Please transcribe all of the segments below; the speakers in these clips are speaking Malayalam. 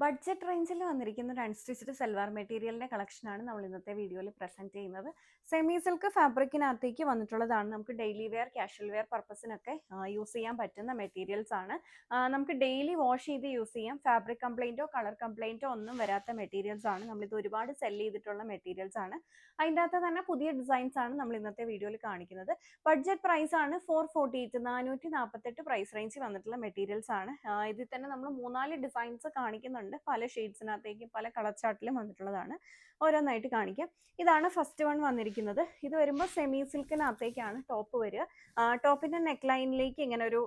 ബഡ്ജറ്റ് റേഞ്ചിൽ വന്നിരിക്കുന്ന ഒരു അൺസ്റ്റിച്ച്ഡ് സൽവാർ മെറ്റീരിയലിന്റെ കളക്ഷനാണ് നമ്മൾ ഇന്നത്തെ വീഡിയോയിൽ പ്രസന്റ് ചെയ്യുന്നത്. സെമി സിൽക്ക് ഫാബ്രിക്കിനകത്തേക്ക് വന്നിട്ടുള്ളതാണ്. നമുക്ക് ഡെയിലി വെയർ കാഷ്വൽ വെയർ പർപ്പസിനൊക്കെ യൂസ് ചെയ്യാൻ പറ്റുന്ന മെറ്റീരിയൽസ് ആണ്. നമുക്ക് ഡെയിലി വാഷ് ചെയ്ത് യൂസ് ചെയ്യാം. ഫാബ്രിക് കംപ്ലൈന്റോ കളർ കംപ്ലൈന്റോ ഒന്നും വരാത്ത മെറ്റീരിയൽസ് ആണ്. നമ്മളിത് ഒരുപാട് സെൽ ചെയ്തിട്ടുള്ള മെറ്റീരിയൽസ് ആണ്. അതിന്റെ അകത്ത് തന്നെ പുതിയ ഡിസൈൻസ് ആണ് നമ്മൾ ഇന്നത്തെ വീഡിയോയിൽ കാണിക്കുന്നത്. ബഡ്ജറ്റ് പ്രൈസ് ആണ് ഫോർ ഫോർട്ടി എയ്റ്റ് നാനൂറ്റി നാൽപ്പത്തെട്ട് പ്രൈസ് റേഞ്ചിൽ വന്നിട്ടുള്ള മെറ്റീരിയൽസ് ആണ്. ഇതിൽ തന്നെ നമ്മൾ മൂന്നാൽ ഡിസൈൻസ് കാണിക്കുന്നുണ്ട്. പല ഷെയ്ഡ്സിനകത്തേക്കും പല കളർ ചാർട്ടിലും വന്നിട്ടുള്ളതാണ്. ഓരോന്നായിട്ട് കാണിക്കാം. ഇതാണ് ഫസ്റ്റ് വൺ വന്നിരിക്കുന്നത്. ഇത് വരുമ്പോൾ സെമി സിൽക്കിനകത്തേക്കാണ് ടോപ്പ് വരിക. ടോപ്പിന്റെ നെക്ക് ലൈനിലേക്ക് ഇങ്ങനെ ഒരു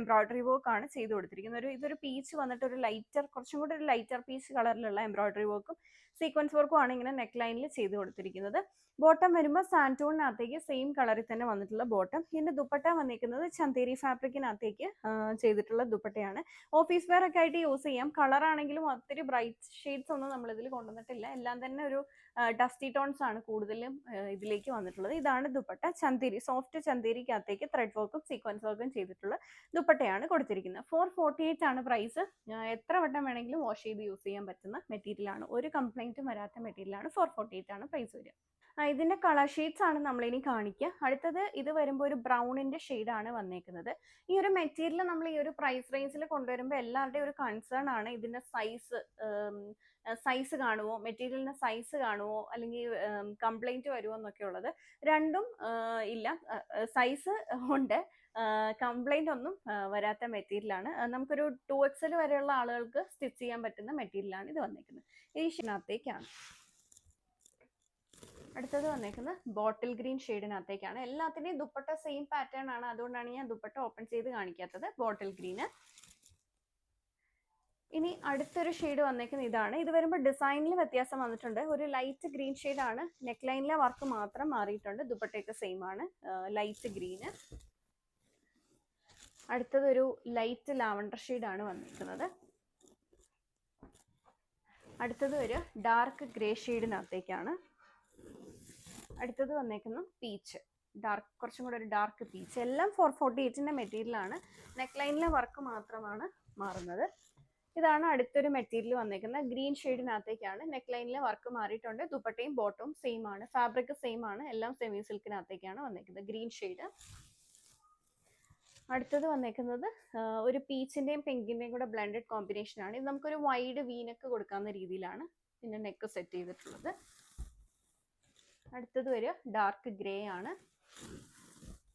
എംബ്രോയിഡറി വർക്ക് ആണ് ചെയ്ത് കൊടുത്തിരിക്കുന്നത്. ഒരു ഇതൊരു പീച്ച് വന്നിട്ട് ഒരു ലൈറ്റർ കുറച്ചും കൂടി ഒരു ലൈറ്റർ പീച്ച് കളറിലുള്ള എംബ്രോയിഡറി വർക്കും സീക്വൻസ് വർക്കും ആണ് ഇങ്ങനെ നെക്ക് ലൈനിൽ ചെയ്ത് കൊടുത്തിരിക്കുന്നത്. ബോട്ടം വരുമ്പോൾ സാന്റൂണിനകത്തേക്ക് സെയിം കളറിൽ തന്നെ വന്നിട്ടുള്ള ബോട്ടം ഇതിന്റെ ദുപ്പട്ട വന്നിരിക്കുന്നത് ചന്തേരി ഫാബ്രിക്കിനകത്തേക്ക് ചെയ്തിട്ടുള്ള ദുപ്പട്ടയാണ്. ഓഫീസ് വെയർ ഒക്കെ ആയിട്ട് യൂസ് ചെയ്യാം. കളർ ആണെങ്കിലും ഒത്തിരി ബ്രൈറ്റ് ഷെയ്ഡ്സ് ഒന്നും നമ്മൾ ഇതിൽ കൊണ്ടുവന്നിട്ടില്ല. എല്ലാം തന്നെ ഒരു ഡസ്റ്റി ടോൺസ് ആണ് കൂടുതലും ഇതിലേക്ക് വന്നിട്ടുള്ളത്. ഇതാണ് ദുപ്പട്ട ചന്തേരി സോഫ്റ്റ് ചന്തേരിക്കകത്തേക്ക് ത്രെഡ് വർക്കും സീക്വൻസ് വർക്കും ചെയ്തിട്ടുള്ള ദുപ്പട്ടയാണ് കൊടുത്തിരിക്കുന്നത്. ഫോർ ഫോർട്ടി എയ്റ്റ് ആണ് പ്രൈസ് എത്ര വട്ടം വേണമെങ്കിലും വാഷ് ചെയ്ത് യൂസ് ചെയ്യാൻ പറ്റുന്ന മെറ്റീരിയലാണ് ഒരു കംപ്ലൈന്റും വരാത്ത മെറ്റീരിയലാണ് ഫോർ ഫോർട്ടി എയ്റ്റ് ആണ് പ്രൈസ് വരിക. ആ, ഇതിന്റെ കളർ ഷെയ്ഡ്സ് ആണ് നമ്മളിനി കാണിക്കുക അടുത്തത് ഇത് വരുമ്പോൾ ഒരു ബ്രൗണിന്റെ ആണ് വന്നേക്കുന്നത്. ഈ ഒരു മെറ്റീരിയൽ നമ്മൾ ഈ ഒരു പ്രൈസ് റേഞ്ചിൽ കൊണ്ടുവരുമ്പോൾ എല്ലാവരുടെയും ഒരു കൺസേൺ ആണ് ഇതിന്റെ സൈസ് സൈസ് കാണുമോ മെറ്റീരിയലിന്റെ സൈസ് കാണുമോ അല്ലെങ്കിൽ കംപ്ലൈന്റ് വരുമോ എന്നൊക്കെ ഉള്ളത് രണ്ടും ഇല്ല. സൈസ് ഉണ്ട്. കംപ്ലൈന്റ് ഒന്നും വരാത്ത മെറ്റീരിയൽ ആണ്. നമുക്കൊരു ടു എക്സൽ വരെയുള്ള ആളുകൾക്ക് സ്റ്റിച്ച് ചെയ്യാൻ പറ്റുന്ന മെറ്റീരിയലാണ് ഇത് വന്നിരിക്കുന്നത് ഈ ഷീനകത്തേക്കാണ് അടുത്തത് വന്നേക്കുന്നത് ബോട്ടിൽ ഗ്രീൻ ഷെയ്ഡിനകത്തേക്കാണ് എല്ലാത്തിന്റെയും ദുപ്പട്ട സെയിം പാറ്റേൺ ആണ്. അതുകൊണ്ടാണ് ഞാൻ ദുപ്പട്ട ഓപ്പൺ ചെയ്ത് കാണിക്കാത്തത് ബോട്ടിൽ ഗ്രീന് ഇനി അടുത്തൊരു ഷെയ്ഡ് വന്നേക്കുന്നത് ഇതാണ്. ഇത് വരുമ്പോൾ ഡിസൈനിൽ വ്യത്യാസം വന്നിട്ടുണ്ട്. ഒരു ലൈറ്റ് ഗ്രീൻ ആണ്. നെക്ക് ലൈനിലെ വർക്ക് മാത്രം മാറിയിട്ടുണ്ട്. ദുപ്പട്ടയൊക്കെ സെയിം ആണ്. ലൈറ്റ് ഗ്രീന് അടുത്തത് ഒരു ലൈറ്റ് ലാവണ്ടർ ആണ് വന്നിരിക്കുന്നത്. അടുത്തത് ഒരു ഡാർക്ക് ഗ്രേ ഷെയ്ഡിനകത്തേക്കാണ് അടുത്തത് വന്നേക്കുന്നു പീച്ച് ഡാർക്ക് കുറച്ചും കൂടെ ഒരു ഡാർക്ക് പീച്ച് എല്ലാം ഫോർ ഫോർട്ടി എയ്റ്റിന്റെ മെറ്റീരിയലാണ് നെക്ക് ലൈനിലെ വർക്ക് മാത്രമാണ് മാറുന്നത്. ഇതാണ് അടുത്തൊരു മെറ്റീരിയൽ വന്നേക്കുന്നത്. ഗ്രീൻ ഷെയ്ഡിനകത്തേക്കാണ് നെക്ക് ലൈനിലെ വർക്ക് മാറിയിട്ടുണ്ട്. ദുപ്പട്ടയും ബോട്ടവും സെയിം ആണ്. ഫാബ്രിക് സെയിം ആണ്. എല്ലാം സെമി സിൽക്കിനകത്തേക്കാണ് വന്നേക്കുന്നത്. ഗ്രീൻ ഷെയ്ഡ് അടുത്തത് വന്നേക്കുന്നത് ഒരു പീച്ചിന്റെയും പിങ്കിന്റെയും കൂടെ ബ്ലെൻഡഡ് കോമ്പിനേഷനാണ് ഇത് നമുക്കൊരു വൈഡ് വീനക്ക് കൊടുക്കാവുന്ന രീതിയിലാണ് ഇതിന്റെ നെക്ക് സെറ്റ് ചെയ്തിട്ടുള്ളത്. അടുത്തത് വരിക ഡാർക്ക് ഗ്രേ ആണ്.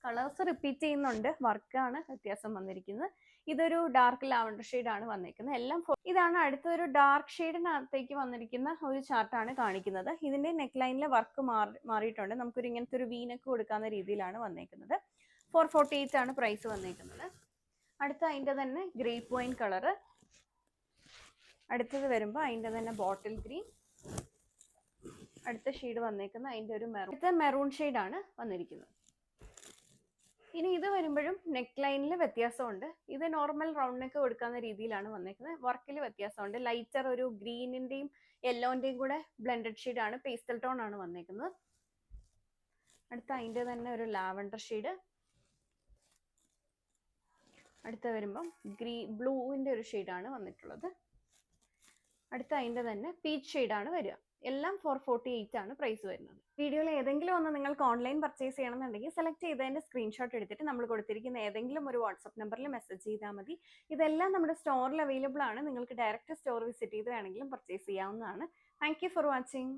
കളേഴ്സ് റിപ്പീറ്റ് ചെയ്യുന്നുണ്ട്. വർക്കാണ് വ്യത്യാസം വന്നിരിക്കുന്നത്. ഇതൊരു ഡാർക്ക് ലാവണ്ടർ ആണ് വന്നിരിക്കുന്നത് എല്ലാം ഇതാണ് അടുത്തൊരു ഡാർക്ക് ഷെയ്ഡിനകത്തേക്ക് വന്നിരിക്കുന്ന ഒരു ചാർട്ടാണ് കാണിക്കുന്നത്. ഇതിന്റെ നെക്ക് ലൈനിലെ വർക്ക് മാറി മാറിയിട്ടുണ്ട്. നമുക്കൊരു ഇങ്ങനത്തെ ഒരു വീനൊക്കെ കൊടുക്കാവുന്ന രീതിയിലാണ് വന്നേക്കുന്നത്. ഫോർ ഫോർട്ടി എയ്റ്റ് ആണ് പ്രൈസ് വന്നേക്കുന്നത്. അടുത്ത അതിന്റെ തന്നെ ഗ്രേ പോയിന്റ് കളറ് അടുത്തത് വരുമ്പോൾ അതിന്റെ തന്നെ ബോട്ടിൽ ഗ്രീൻ അടുത്ത ഷെയ്ഡ് വന്നേക്കുന്നത് അതിന്റെ ഒരു മെറൂൺ അടുത്ത മെറൂൺ ആണ് വന്നിരിക്കുന്നത്. ഇനി ഇത് വരുമ്പോഴും നെക്ക് ലൈനിൽ വ്യത്യാസമുണ്ട്. ഇത് നോർമൽ റൗണ്ട് നെക്ക് കൊടുക്കാവുന്ന രീതിയിലാണ് വന്നേക്കുന്നത്. വർക്കിൽ വ്യത്യാസമുണ്ട്. ലൈറ്റർ ഒരു ഗ്രീനിന്റെയും യെല്ലോന്റെയും കൂടെ ബ്ലെൻഡഡ് ആണ്. പേസ്റ്റൽ ടോൺ ആണ് വന്നേക്കുന്നത്. അടുത്ത അതിന്റെ തന്നെ ഒരു ലാവൻഡർ ഷെയ്ഡ് അടുത്ത വരുമ്പം ഗ്രീ ബ്ലൂവിന്റെ ഒരു ഷെയ്ഡാണ് വന്നിട്ടുള്ളത്. അടുത്ത അതിന്റെ തന്നെ പീച്ച് ഷെയ്ഡാണ് വരിക. എല്ലാം ഫോർ ഫോർട്ടി എയ്റ്റ് ആണ് പ്രൈസ് വരുന്നത്. വീഡിയോയിൽ ഏതെങ്കിലും ഒന്ന് നിങ്ങൾക്ക് ഓൺലൈൻ പർച്ചേസ് ചെയ്യണമെന്നുണ്ടെങ്കിൽ സെലക്ട് ചെയ്തതിന്റെ സ്ക്രീൻഷോട്ട് എടുത്തിട്ട് നമ്മൾ കൊടുത്തിരിക്കുന്ന ഏതെങ്കിലും ഒരു വാട്സപ്പ് നമ്പറിൽ മെസ്സേജ് ചെയ്താൽ മതി. ഇതെല്ലാം നമ്മുടെ സ്റ്റോറിൽ അവൈലബിൾ ആണ്. നിങ്ങൾക്ക് ഡയറക്റ്റ് സ്റ്റോർ വിസിറ്റ് ചെയ്ത് വേണമെങ്കിലും പർച്ചേസ് ചെയ്യാവുന്നതാണ്. Thank for watching